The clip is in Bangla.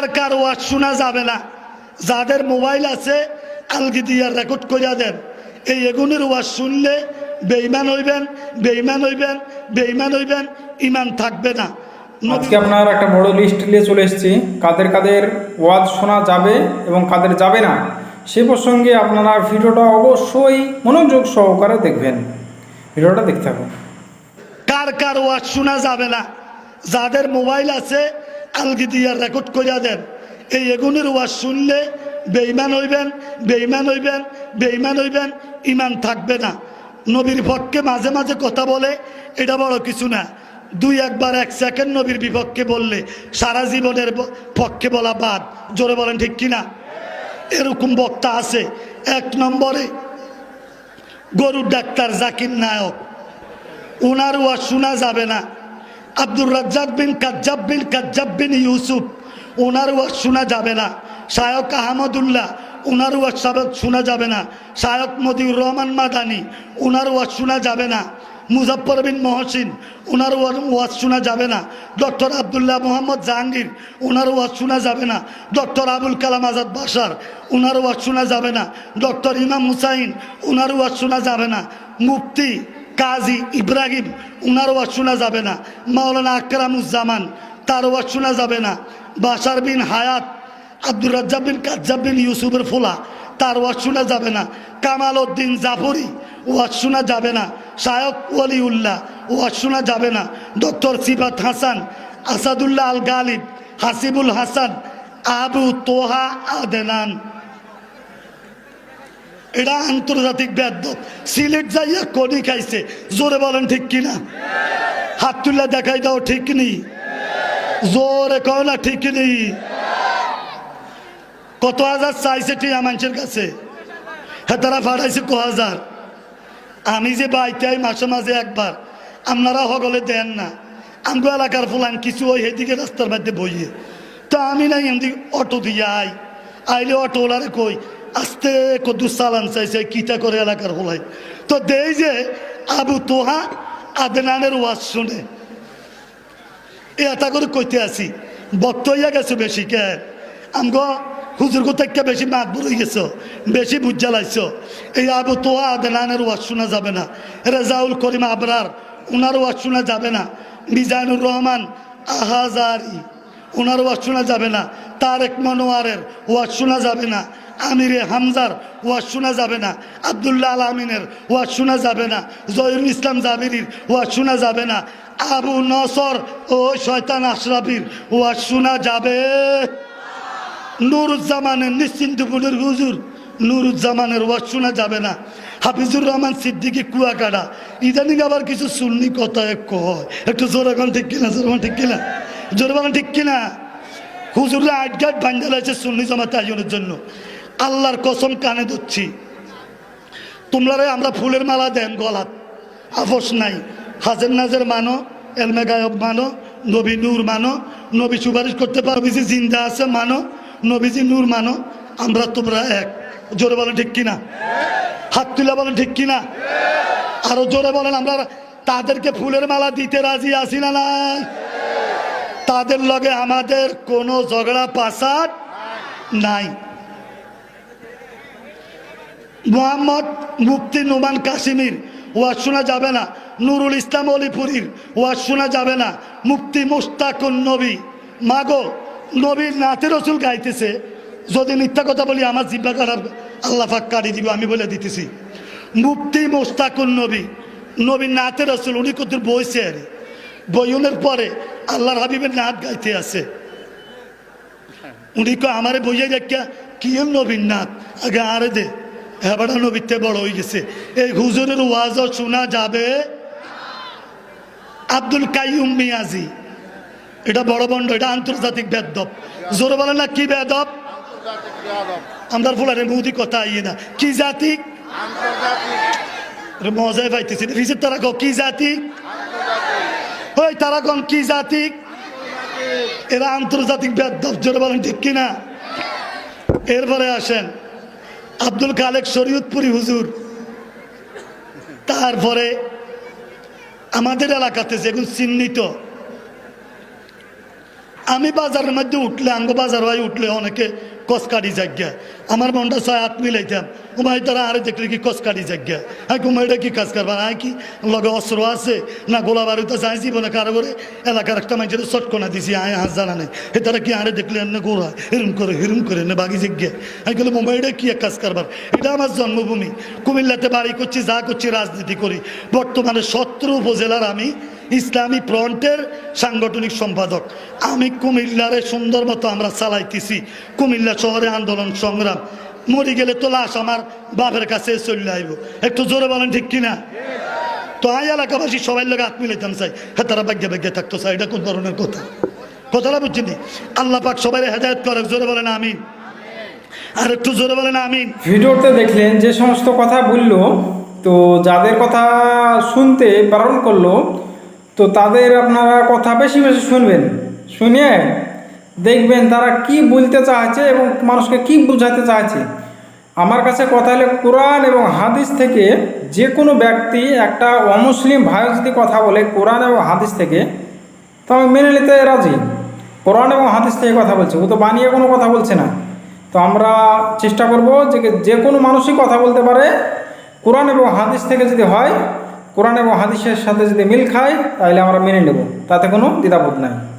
কার কার ওয়াজ শোনা যাবে না। যাদের মোবাইল আছে আলগি দিয়া রেকর্ড করিয়া দেন। এই এগুনের ওয়াজ শুনলে বেইমান হইবেন বেইমান হইবেন বেইমান হইবেন ইমান থাকবে না। আজকে আপনার একটা বড় লিস্ট নিয়ে চলে এসেছি। কাদের কাদের ওয়াজ শোনা যাবে এবং কাদের যাবে না সে প্রসঙ্গে আপনারা ভিডিওটা অবশ্যই মনোযোগ সহকারে দেখবেন। ভিডিওটা দেখতে হবে কার কার ওয়াজ শোনা যাবে না? যাদের মোবাইল আছে আলগি দিয়া রেকর্ড করিয়া দেন। এই এগুনের ওয়াজ শুনলে বেইমান হইবেন বেইমান হইবেন বেইমান হইবেন ইমান থাকবে না। নবীর পক্ষে মাঝে মাঝে কথা বলে, এটা বড় কিছু না। দুই একবার এক সেকেন্ড নবীর বিপক্ষে বললে সারা জীবনের পক্ষে বলা বাদ। জোরে বলেন ঠিক কিনা? এরকম বক্তা আছে। এক নম্বরে গরুর ডাক্তার জাকির নায়ক। ওনার ওয়াজ শোনা যাবে না। আব্দুর রাজ্জাক বিন কাজ্জাব বিন কাজ্জাব বিন ইউসুফ ওনার ওয়াজ শোনা যাবে না। শায়ক আহমদুল্লাহ ওনার ওয়াজ সাবেক শোনা যাবে না। শায়ক মদিউর রহমান মাদানি ওনার ওয়াজ শোনা যাবে না। মুজফর বিন মহসিন ওনার ওয়া- ওয়াজ শোনা যাবে না। ডক্টর আবদুল্লাহ মোহাম্মদ জাহাঙ্গীর ওনার ওয়াজ শোনা যাবে না। ডক্টর আবুল কালাম আজাদ বাসার ওনার ওয়াজ শোনা যাবে না। ডক্টর ইমাম হুসাইন ওনার ওয়াজ শোনা যাবে না। মুফতি কাজী ইব্রাহিম ওনার ওয়াজ শোনা যাবে না। মাওলানা আকরামুজ্জামান তার ওয়াজ শোনা যাবে না। বাসার বিন হায়াত, আব্দুর রাজ্জাব বিন কাজ্জাব বিন ইউসুফের ফোলা, তার ওয়াজ শোনা যাবে না। কামাল উদ্দিন জাফরি, ওয়াজ শোনা যাবে না। শায়ক ওয়ালিউল্লাহ, ওয়াজ শোনা যাবে না। ডক্টর সিফাত হাসান, আসাদুল্লাহ আল গালিব হাসিবুল হাসান, আবু তোহা আদেনান। এটা আন্তর্জাতিক ব্যাধ সিলেট যাইয়া কনি খাইছে। জোরে বলেন ঠিক কিনা? হাত তুলে দেখাই দাও, ঠিক নেই জোরে কয় না, ঠিক নেই কত হাজার চাইছে টিয়া মানুষের কাছে? হ্যাঁ তারা ক হাজার? আমি যে বাইতে মাসে মাঝে একবার, আপনারা সকলে দেন না। আমগো এলাকার ফুলান কিছু ওই সেদিকে রাস্তার মধ্যে বইয়ে। তো আমি নাই এমনি অটো দিয়ে আই। আইলে অটোওয়ালারে কই আস্তে কদ্দু চালান চাইছে, কিতা করে এলাকার ফুলাই তো দেই যে আবু তোহা আদনানের ওয়াজ শুনে। এটা করে কইতে আসি, বক্ত হইয়া গেছো বেশি কে? আমগো হুজুর থেকে বেশি মাত বলে গেছো, বেশি বুঝা লাইছো এই আবু তোহা আদনানের ওয়াজ শোনা যাবে না। রেজাউল করিম আবরার ওনার ওয়াজ শোনা যাবে না। মিজানুর রহমান আহাজারি ওনার ওয়াজ শোনা যাবে না। তারেক মনোয়ারের ওয়াজ শোনা যাবে না। আমিরে হামজার ওয়াজ শোনা যাবে না, আবদুল্লাহ আল আমিনের ওয়াজ শোনা যাবে না জহিরুল ইসলাম জাবিরির ওয়াজ শোনা যাবে না, আবু নসর ও শয়তান আশরাফির ওয়াজ শোনা যাবে। নুরুজ্জামানের নিশ্চিন্তপুরের হুজুর নুরুজ্জামানের ওয়াজ শোনা যাবে না, হাফিজুর রহমান সিদ্দিকি কুয়াকাটা, ইদানিং আবার কিছু সুন্নি কথা এক কয়, একটু এখন ঠিক কিনা, জোরে ঠিক কিনা, জোরে ঠিক কিনা? হুজুররা আটঘাট ভাঙ্গাল আছে সুন্নি জামাতে আয়োজনের জন্য। আল্লাহর কসম কানে ধরছি। তোমরা আমরা ফুলের মালা দেন গলাত। আফস নাই। হাজের নাজের মানো, এলমে গায়ব মানো, নবী নূর মানো, নবী সুপারিশ করতে পারো, নবীজি জিন্দা আছে মানো, নবীজি নূর মানো। আমরা তোমরা এক। জোরে বলেন ঠিক কিনা? হাত তুলে বলেন ঠিক কিনা? আরও জোরে বলেন, আমরা তাদেরকে ফুলের মালা দিতে রাজি আছি না নাই? তাদের লগে আমাদের কোনো ঝগড়া, পাসাদ নাই। মোহাম্মদ মুফতি নোমান কাশ্মীর ওয়াজ শোনা যাবে না। নুরুল ইসলাম অলিপুরীর, ওয়াজ শোনা যাবে না। মুফতি মুস্তাকুন নবী। মাগো, নবীর নাতে রসুল গাইতেছে, যদি মিথ্যা কথা বলি আমার জিব্বা কাটার আল্লাহ পাক কাটি দিব, আমি বলে দিতেছি। মুফতি মুস্তাকুন নবী, নবীর নাতে রসুল, উনি কত বইছে আর বইনের পরে আল্লাহর হাবিবের নাচ গাইতে আছে। উনি কো আমারে বইয়ে দেখা কি নবীন নাথ আগে আরে দে। হেবাটা নবীতে বড় হয়ে গেছে। এই হুজুরের ওয়াজও শোনা যাবে? আব্দুল কাইম মিয়াজি। এটা বড় বন্ড এটা আন্তর্জাতিক বেদব। জোরে বলে না কি বেদব? আমরা ফুলারে মুদি কথা আইয়ে না। কি জাতি? মজায় পাইতেছি রিসের তারা কো কি জাতি? ওই তারা কন কি জাতি? এরা আন্তর্জাতিক বেদব জোরে বলেন ঠিক কিনা? এরপরে আসেন। আব্দুল কালেক শরীয়তপুরি হুজুর। তারপরে আমাদের এলাকাতে যেগুলো চিহ্নিত, আমি বাজারের মধ্যে উঠলে, আঙ্গ বাজার হয়ে উঠলে অনেকে কসকাটি জায়গা আমার মনটা ছয় হাত মিলাইতাম। উমাই তারা আরে দেখলি কি কসকাটি জায়গা হ্যাঁ কুমাইটা কি কাজ করবা হ্যাঁ কি? লগে অস্ত্র আছে? না গোলা আছে? আইসি বলে কারও করে এলাকার একটা মানুষের চটকনা দিছি। আয় হাত জানা নেই। হে তারা কি আরে দেখলে এনে গোড়া? হিরুম করে হিরুম করে এনে বাগি জায়গা আমি গেলে মুম্বাইটা কি এক কাজ করবার? এটা আমার জন্মভূমি। কুমিল্লাতে বাড়ি করছি, যা করছি, রাজনীতি করি। বর্তমানে সতেরো উপজেলার আমি ইসলামী ফ্রন্টের সাংগঠনিক সম্পাদক। আমি কুমিল্লারে সুন্দর মতো আমরা চালাইতেছি। কুমিল্লা শহরে আন্দোলন সংগ্রাম। মরি গেলে তো লাশ আমার বাপের কাছে চলে আইব। একটু জোরে বলেন ঠিক কিনা? তো আই এলাকাবাসী সবাই লোক হাত মিলাইতাম চাই। হ্যাঁ তারা ভাগ্যে ভাগ্যে থাকতো চাই, এটা কোন ধরনের কথা? কথাটা বুঝছিনি আল্লাহ পাক সবাই হেদায়ত করে জোরে বলেন আমিন। আর একটু জোরে বলেন আমিন। ভিডিওতে দেখলেন যে সমস্ত কথা বলল, তো যাদের কথা শুনতে বারণ করল তো তাদের আপনারা কথা বেশি বেশি শুনবেন, শুনে দেখবেন তারা কি বলতে চাইছে এবং মানুষকে কি বোঝাতে চাইছে। আমার কাছে কথা হলে কোরআন এবং হাদিস থেকে যে কোনো ব্যক্তি একটা অমুসলিম ভাই যদি কথা বলে কোরআন এবং হাদিস থেকে, তো আমি মেনে নিতে রাজি। কোরআন এবং হাদিস থেকে কথা বলছে, ও তো বানিয়ে কোনো কথা বলছে না। তো আমরা চেষ্টা করব যে যে কোনো মানুষই কথা বলতে পারে, কোরআন এবং হাদিস থেকে যদি হয় কোরআন এবং হাদিসের সাথে যদি মিল খায়, তাহলে আমরা মেনে নেব। তাতে কোনো দ্বিধাবোধ নাই।